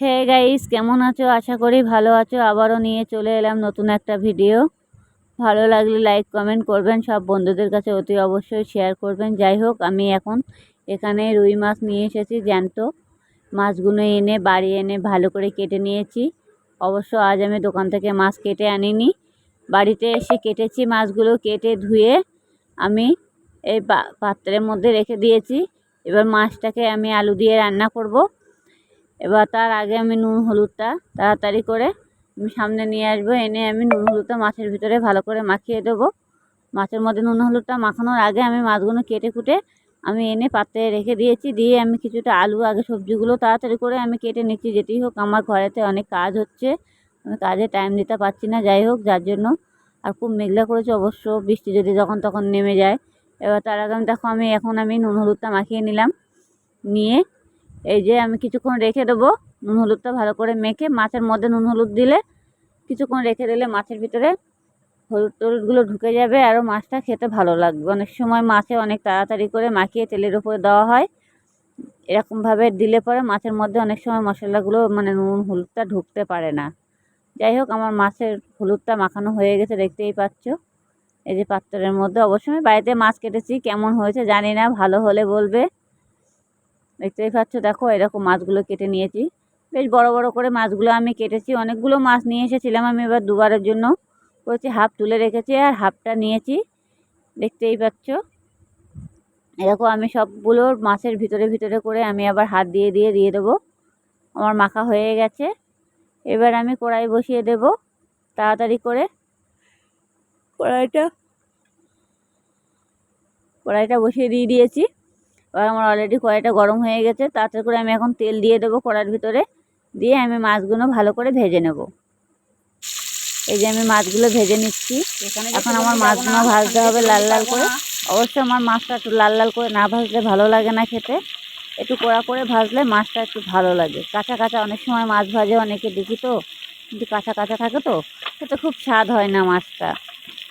Hey guys, কেমন আছো? আশা করি ভালো আছো। আবারও নিয়ে চলে এলাম নতুন একটা ভিডিও। ভালো লাগলে লাইক, কমেন্ট করবেন। সব বন্ধুদের কাছে অতি অবশ্যই শেয়ার করবেন। যাই হোক, আমি এখন এখানে রুই মাছ নিয়ে এসেছি, জ্যান্ত মাছগুলো এনে, বাড়ি এনে ভালো করে কেটে নিয়েছি। অবশ্য আজ আমি দোকান থেকে মাছ কেটে আনিনি। বাড়িতে এসে কেটেছি মাছগুলো, কেটে ধুয়ে আমি এই পাত্রের মধ্যে রেখে দিয়েছি। এবার মাছটাকে আমি আলু দিয়ে রান্না করব। এবার তার আগে আমি নুন হলুদটা তাড়াতাড়ি করে আমি সামনে নিয়ে আসব। এনে আমি নুন হলুদটা মাছের ভিতরে ভালো করে মাখিয়ে দেবো। মাছের মধ্যে নুন হলুদটা মাখানোর আগে আমি মাছগুলো কেটে কুটে আমি এনে পাত্রে রেখে দিয়েছি। দিয়ে আমি কিছুটা আলু, আগে সবজিগুলো তাড়াতাড়ি করে আমি কেটে নিচ্ছি। যেতেই হোক, আমার ঘরেতে অনেক কাজ হচ্ছে। আমি কাজে টাইম দিতে পারছি না, যাই হোক, যার জন্য আর খুব মেঘলা করেছে অবশ্য। বৃষ্টি যদি যখন তখন নেমে যায়। এবার তার আগে দেখো আমি, এখন আমি নুন হলুদটা মাখিয়ে নিলাম। নিয়ে এই যে আমি কিছুক্ষণ রেখে দেবো, নুন হলুদটা ভালো করে মেখে, মাছের মধ্যে নুন হলুদ দিলে কিছুক্ষণ রেখে দিলে মাছের ভিতরে হলুদ টলুদগুলো ঢুকে যাবে আরও মাছটা খেতে ভালো লাগবে। অনেক সময় মাছে অনেক তাড়াতাড়ি করে মাখিয়ে তেলের উপরে দেওয়া হয়। এরকমভাবে দিলে পরে মাছের মধ্যে অনেক সময় মশলাগুলো মানে নুন হলুদটা ঢুকতে পারে না। যাই হোক, আমার মাছের হলুদটা মাখানো হয়ে গেছে, দেখতেই পাচ্ছ। এই যে পাত্রের মধ্যে অবশ্যই বাড়িতে মাছ কেটেছি, কেমন হয়েছে জানি না, ভালো হলে বলবে। দেখতেই পাচ্ছ, দেখো, এরকম মাছগুলো কেটে নিয়েছি। বেশ বড় বড় করে মাছগুলো আমি কেটেছি, অনেকগুলো মাছ নিয়ে এসেছিলাম আমি এবার দুবারের জন্য। করেছি হাফ তুলে রেখেছি আর হাফটা নিয়েছি, দেখতেই পাচ্ছ। এরকম আমি সবগুলো মাছের ভিতরে ভিতরে করে আমি আবার হাত দিয়ে দিয়ে দিয়ে দেবো। আমার মাখা হয়ে গেছে। এবার আমি কড়াই বসিয়ে দেব, তাড়াতাড়ি করে। কড়াইটা কড়াইটা বসিয়ে দিয়ে দিয়েছি। এবার আমার অলরেডি কড়াইটা গরম হয়ে গেছে তাড়াতাড়ি করে আমি এখন তেল দিয়ে দেবো কড়ার ভিতরে দিয়ে আমি মাছগুলো ভালো করে ভেজে নেব। এই যে আমি মাছগুলো ভেজে নিচ্ছি এখন আমার মাছগুলো ভাজতে হবে লাল লাল করে। অবশ্যই আমার মাছটা একটু লাল লাল করে না ভাজলে ভালো লাগে না খেতে। একটু কড়া করে ভাজলে মাছটা একটু ভালো লাগে। কাঁচা কাঁচা অনেক সময় মাছ ভাজে অনেকে দেখি তো কিন্তু কাঁচা কাঁচা থাকে তো খেতে খুব স্বাদ হয় না মাছটা।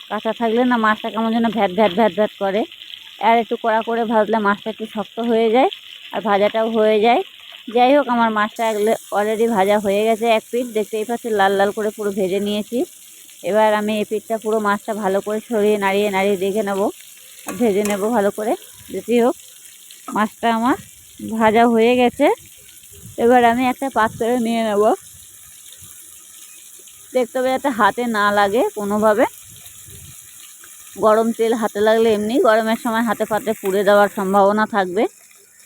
কাঁচা থাকলে না মাছটা কেমন যেন ভ্যাট ভ্যাট ভ্যাট ভ্যাট করে। আর একটু কড়া করে ভাজলে মাছটা একটু শক্ত হয়ে যায় আর ভাজাটাও হয়ে যায়। যাই হোক, আমার মাছটা অলরেডি ভাজা হয়ে গেছে এক পিঠ। দেখতেই পাচ্ছি লাল লাল করে পুরো ভেজে নিয়েছি। এবার আমি এই পিঠটা পুরো মাছটা ভালো করে ছড়িয়ে নাড়িয়ে নাড়িয়ে দেখে নেব, ভেজে নেব ভালো করে। যেতেই হোক, মাছটা আমার ভাজা হয়ে গেছে। এবার আমি একটা পাত্রে নিয়ে নেব। দেখতে হবে যাতে হাতে না লাগে কোনোভাবে। গরম তেল হাতে লাগলে এমনি, গরমের সময় হাতে পাতে পুড়ে দেওয়ার সম্ভাবনা থাকবে।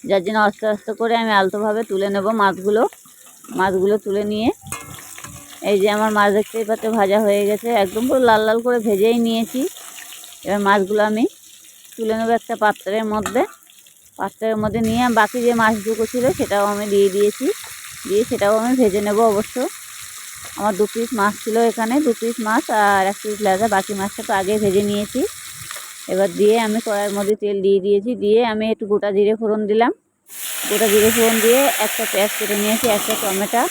যার জন্য আস্তে আস্তে করে আমি আলতোভাবে তুলে নেব মাছগুলো। মাছগুলো তুলে নিয়ে, এই যে আমার মাছ দেখতেই পাচ্ছে, ভাজা হয়ে গেছে। একদম পুরো লাল লাল করে ভেজেই নিয়েছি। এবার মাছগুলো আমি তুলে নেব একটা পাত্রের মধ্যে। পাত্রের মধ্যে নিয়ে বাকি যে মাছ মাছটুকু ছিল সেটাও আমি দিয়ে দিয়েছি। দিয়ে সেটাও আমি ভেজে নেব অবশ্য। আমার দু পিস মাছ ছিল এখানে, দু পিস মাছ আর এক পিস লেজা, বাকি মাছটা তো আগে ভেজে নিয়েছি। এবার দিয়ে আমি কড়াইয়ের মধ্যে তেল দিয়ে দিয়েছি, দিয়ে আমি একটু গোটা জিরে ফোড়ন দিলাম। গোটা জিরে ফোড়ন দিয়ে একটা পেঁয়াজ কেটে নিয়েছি, একটা টমেটো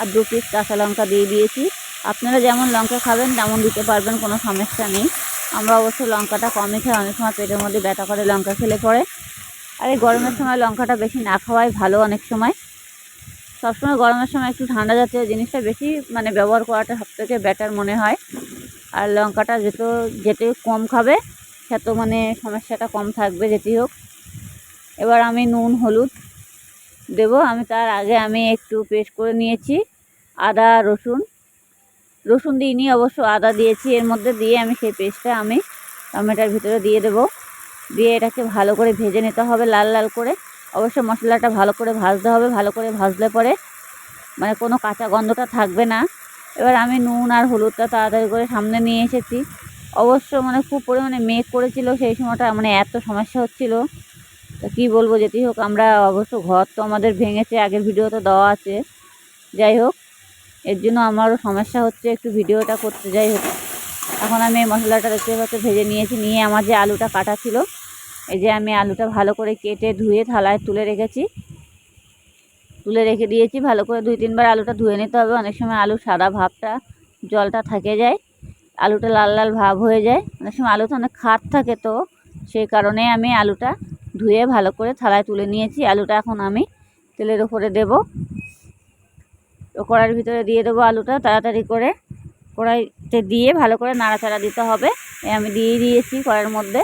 আর দু পিস কাঁচা লঙ্কা দিয়ে দিয়েছি। আপনারা যেমন লঙ্কা খাবেন, তেমন দিতে পারবেন, কোনো সমস্যা নেই। আমরা অবশ্য লঙ্কাটা কমই খাই, অনেক সময় পেটের মধ্যে ব্যথা করে লঙ্কা খেলে পড়ে। আর এই গরমের সময় লঙ্কাটা বেশি না খাওয়াই ভালো অনেক সময়। সবসময় গরমের সময় একটু ঠান্ডা জাতীয় জিনিসটা বেশি মানে ব্যবহার করাটা সবথেকে বেটার মনে হয়। আর লঙ্কাটা যেত যেতে কম খাবে, সেত মানে সমস্যাটা কম থাকবে যেটি হোক। এবার আমি নুন, হলুদ দেব। আমি তার আগে আমি একটু পেস্ট করে নিয়েছি, আদা, রসুন। রসুন দিইনি, অবশ্য আদা দিয়েছি। এর মধ্যে দিয়ে আমি সেই পেস্টটা আমি টমেটোর ভিতরে দিয়ে দেব। দিয়ে এটাকে ভালো করে ভেজে নিতে হবে লাল লাল করে। অবশ্যই মশলাটা ভালো করে ভাজতে হবে, ভালো করে ভাজলে পরে মানে কোনো কাঁচা গন্ধটা থাকবে না। এবার আমি নুন আর হলুদটা তাড়াতাড়ি করে সামনে নিয়ে এসেছি। অবশ্য মানে খুব পরিমাণে মেঘ করেছিল, সেই সময়টা মানে এত সমস্যা হচ্ছিল। তা কী বলব যেতেই হোক, আমরা অবশ্য ঘর তো আমাদের ভেঙেছে, আগের ভিডিওতে দেওয়া আছে। যাই হোক, এর জন্য আমারও সমস্যা হচ্ছে একটু ভিডিওটা করতে, যাই হোক। এখন আমি এই মশলাটা দেখতে পাচ্ছি, ভেজে নিয়েছি, নিয়ে আমার যে আলুটা কাটা ছিল এই যে আমি আলুটা ভালো করে কেটে ধুয়ে থালায় তুলে রেখেছি। তুলে রেখে দিয়েছি, ভালো করে দুই তিনবার আলুটা ধুয়ে নিতে হবে। অনেক সময় আলু সাদা ভাবটা, জলটা থাকে যায়, আলুটা লাল লাল ভাব হয়ে যায়। অনেক সময় আলুতে অনেক খাট থাকে তো, সেই কারণে আমি আলুটা ধুয়ে ভালো করে থালায় তুলে নিয়েছি। আলুটা এখন আমি তেলের ওপরে দেব। তো কড়াইয়ের ভিতরে দিয়ে দেবো আলুটা, তাড়াতাড়ি করে কড়াইতে দিয়ে ভালো করে নাড়াচাড়া দিতে হবে। আমি দিয়ে দিয়েছি কড়াইয়ের মধ্যে।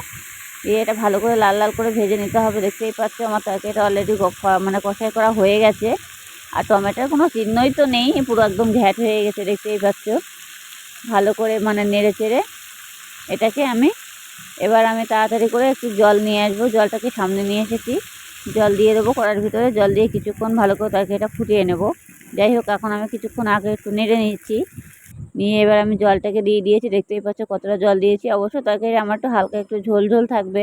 দিয়ে এটা ভালো করে লাল লাল করে ভেজে নিতে হবে। দেখতেই পাচ্ছ আমার তরকারিটা অলরেডি মানে কষাই করা হয়ে গেছে। আর টমেটোর কোনো চিহ্নই তো নেই, পুরো একদম ঘ্যাট হয়ে গেছে, দেখতেই পাচ্ছ। ভালো করে মানে নেড়ে চেড়ে এটাকে আমি এবার আমি তাড়াতাড়ি করে একটু জল নিয়ে আসব। জলটাকে সামনে নিয়ে এসেছি। জল দিয়ে দেবো কড়ার ভিতরে। জল দিয়ে কিছুক্ষণ ভালো করে তরকারিটা ফুটিয়ে নেব। যাই হোক, এখন আমি কিছুক্ষণ আগে একটু নেড়ে নিচ্ছি। নিয়ে এবার আমি জলটাকে দিয়ে দিয়েছি। দেখতেই পাচ্ছ কতটা জল দিয়েছি। অবশ্য তরকারি আমার একটু হালকা একটু ঝোল ঝোল থাকবে।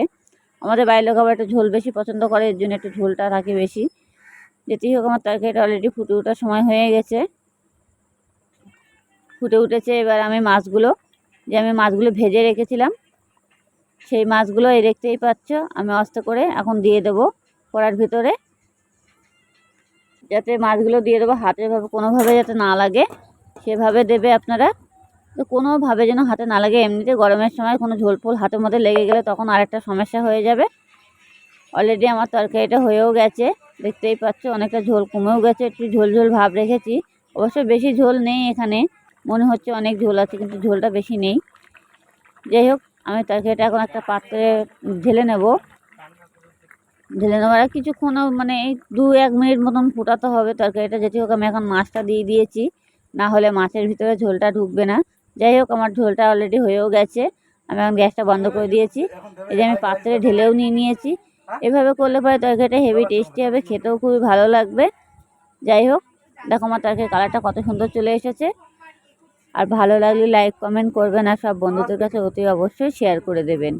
আমাদের বাইরের লোক আবার একটু ঝোল বেশি পছন্দ করে, এর জন্য একটু ঝোলটা থাকে বেশি। যেতেই হোক, আমার তরকারিটা অলরেডি ফুটে ওঠার সময় হয়ে গেছে। ফুটে উঠেছে এবার আমি মাছগুলো, যে আমি মাছগুলো ভেজে রেখেছিলাম, সেই মাছগুলো এই দেখতেই পাচ্ছ, আমি আস্তে করে এখন দিয়ে দেবো কড়ার ভিতরে। যাতে মাছগুলো দিয়ে দেবো হাতে ভাবে কোনোভাবে যাতে না লাগে। সেভাবে দেবে আপনারা। তো কোনোভাবে যেন হাতে না লাগে, এমনিতে গরমের সময় কোনো ঝোল ফোল হাতের মধ্যে লেগে গেলে তখন আরেকটা সমস্যা হয়ে যাবে। অলরেডি আমার তরকারিটা হয়েও গেছে, দেখতেই পাচ্ছ অনেকটা ঝোল কমেও গেছে, একটু ঝোল ঝোল ভাব রেখেছি। অবশ্য বেশি ঝোল নেই এখানে, মনে হচ্ছে অনেক ঝোল আছে কিন্তু ঝোলটা বেশি নেই। যাই হোক, আমি তরকারিটা এখন একটা পাত্রে ঢেলে নেব। ঢেলে নেওয়ার কিছুক্ষণ মানে দু এক মিনিট মতন ফুটাতে হবে তরকারিটা, যেটি হোক আমি এখন মাছটা দিয়ে দিয়েছি। না হলে মাছের ভিতরে ঝোলটা ঢুকবে না। যাই হোক, আমার ঝোলটা অলরেডি হয়েও গেছে। আমি এখন গ্যাসটা বন্ধ করে দিয়েছি। এই যে আমি পাত্রে ঢেলেও নিয়ে নিয়েছি। এভাবে করলে পরে তরকারিটা হেভি টেস্টি হবে, খেতেও খুবই ভালো লাগবে। যাই হোক, দেখো আমার তরকারির কালারটা কত সুন্দর চলে এসেছে। আর ভালো লাগলে লাইক কমেন্ট করবেন। আর সব বন্ধুদের কাছে অতি অবশ্যই শেয়ার করে দেবেন।